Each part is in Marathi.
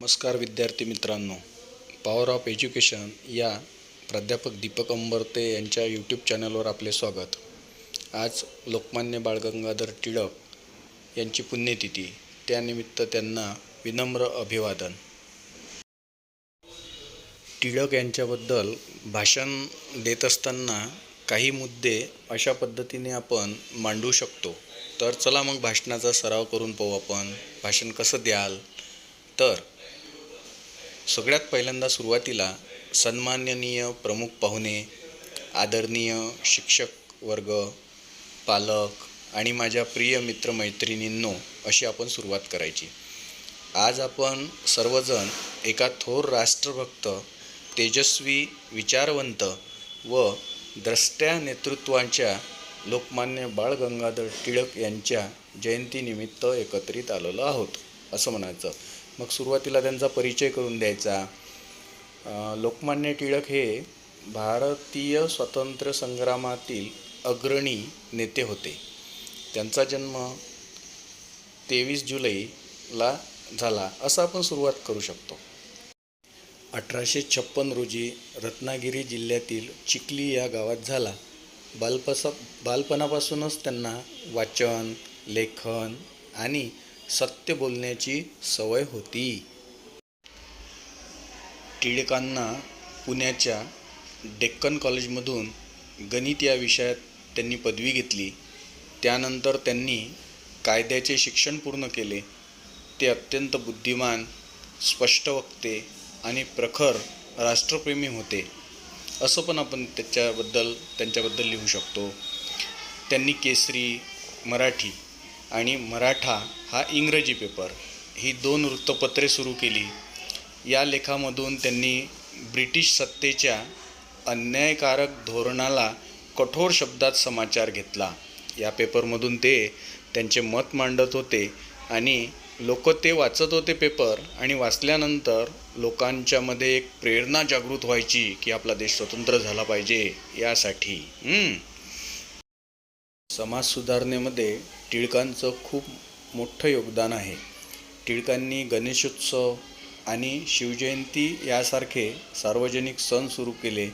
नमस्कार विद्यार्थी मित्रांनो पॉवर ऑफ एज्युकेशन या प्राध्यापक दीपक अंबरते यांच्या यूट्यूब चॅनलवर आपले स्वागत. आज लोकमान्य बाळ गंगाधर टिळक यांची पुण्यतिथी त्यानिमित्त त्यांना विनम्र अभिवादन. टिळक यांच्याबद्दल भाषण देत असताना काही मुद्दे अशा पद्धतीने आपण मांडू शकतो. तर चला मग भाषणाचा सराव करून पाहू आपण. भाषण कसं द्याल? तर सगळ्यात पहिल्यांदा सुरुवातीला सन्माननीय प्रमुख पाहुणे आदरणीय शिक्षक वर्ग पालक आणि माझ्या प्रिय मित्रमैत्रिणींनो अशी आपण सुरुवात करायची. आज आपण सर्वजण एका थोर राष्ट्रभक्त तेजस्वी विचारवंत व द्रष्ट्या नेतृत्वांच्या लोकमान्य बाळ गंगाधर टिळक यांच्या जयंतीनिमित्त एकत्रित आलेलो आहोत असं म्हणायचं. मग सुरुवातीला त्यांचा परिचय करून द्यायचा. लोकमान्य टिळक हे भारतीय स्वातंत्र्य संग्रामातील अग्रणी नेते होते. त्यांचा जन्म तेवीस जुलैला झाला असं आपण सुरुवात करू शकतो. अठराशे छप्पन रोजी रत्नागिरी जिल्ह्यातील चिखली या गावात झाला. बालपसा बालपणापासूनच त्यांना वाचन लेखन आणि सत्य बोलण्याची सवय होती. टिळकांना पुण्याच्या डेक्कन कॉलेजमधून गणित या विषयात त्यांनी पदवी घेतली. त्यानंतर त्यांनी कायद्याचे शिक्षण पूर्ण केले. ते अत्यंत बुद्धिमान स्पष्ट वक्ते आणि प्रखर राष्ट्रप्रेमी होते. असं पण आपण त्याच्याबद्दल त्यांच्याबद्दल लिहू शकतो. त्यांनी केसरी मराठी आणि मराठा हा इंग्रजी पेपर. ही दोन वृत्तपत्रे सुरू केली. या लेखामधून त्यांनी ब्रिटिश सत्तेच्या अन्यायकारक धोरणाला कठोर शब्दात समाचार घेतला. या पेपरमधून ते त्यांचे मत मांडत होते आणि लोक ते वाचत होते पेपर आणि वाचल्यानंतर लोकांच्यामध्ये एक प्रेरणा जागृत व्हायची की आपला देश स्वतंत्र झाला पाहिजे यासाठी. समाज सुधारणेमध्ये टिळकांचं खूप मोठं योगदान आहे. टिळकांनी गणेशोत्सव आणि शिवजयंती यासारखे सार्वजनिक सण सुरू केले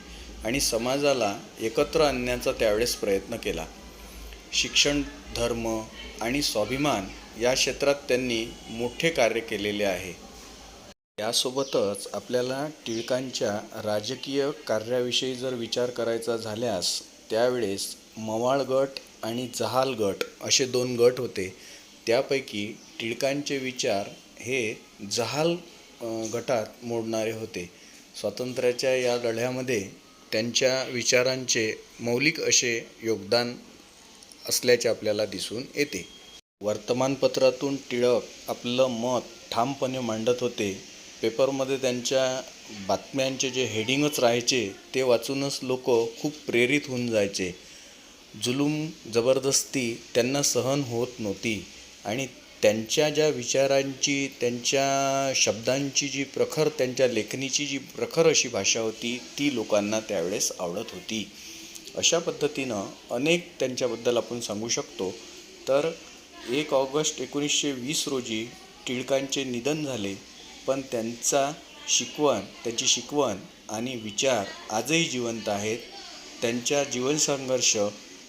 आणि समाजाला एकत्र आणण्याचा त्यावेळेस प्रयत्न केला. शिक्षण धर्म आणि स्वाभिमान या क्षेत्रात त्यांनी मोठे कार्य केलेले आहे. यासोबतच आपल्याला टिळकांच्या राजकीय कार्याविषयी जर विचार करायचा झाल्यास त्यावेळेस मवाळ गट आणि जहाल गट असे दोन गट होते. त्यापैकी टिळकांचे विचार हे जहाल गटात मोडणारे होते. स्वातंत्र्याच्या या लढ्यामध्ये त्यांच्या विचारांचे मौलिक असे योगदान असल्याचे आपल्याला दिसून येते. वर्तमानपत्रातून टिळक आपलं मत ठामपणे मांडत होते. पेपरमध्ये त्यांच्या बातम्यांचे जे हेडिंगच राहायचे ते वाचूनच लोक खूप प्रेरित होऊन जायचे. जुलूम जबरदस्ती त्यांना सहन होत नव्हती. आणि त्यांच्या ज्या विचारांची त्यांच्या शब्दांची जी प्रखर त्यांच्या लेखणीची जी प्रखर अशी भाषा होती ती लोकांना त्यावेळेस आवडत होती. अशा पद्धतीनं अनेक त्यांच्याबद्दल आपण सांगू शकतो. तर एक ऑगस्ट एकोणीसशे वीस रोजी टिळकांचे निधन झाले. पण त्यांचा शिकवण त्यांची शिकवण आणि विचार आजही जिवंत आहेत. त्यांच्या जीवनसंघर्ष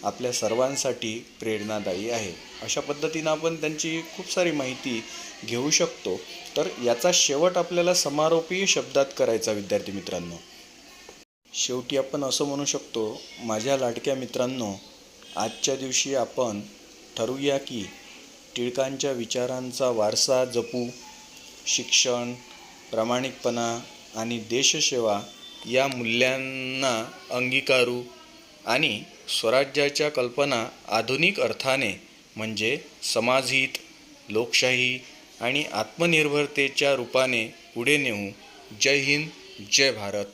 आपल्या सर्वांसाठी प्रेरणादायी आहे. अशा पद्धतीनं आपण त्यांची खूप सारी माहिती घेऊ शकतो. तर याचा शेवट आपल्याला समारोपीय शब्दात करायचा विद्यार्थी मित्रांनो. शेवटी आपण असं म्हणू शकतो माझ्या लाडक्या मित्रांनो आजच्या दिवशी आपण ठरवूया की टिळकांच्या विचारांचा वारसा जपू शिक्षण प्रामाणिकपणा आणि देशसेवा या मूल्यांना अंगीकारू आणि स्वराज्याच्या कल्पना आधुनिक अर्थाने म्हणजे समाजहित लोकशाही आणि आत्मनिर्भरतेच्या रूपाने पुढे नेऊ. जय हिंद जय भारत.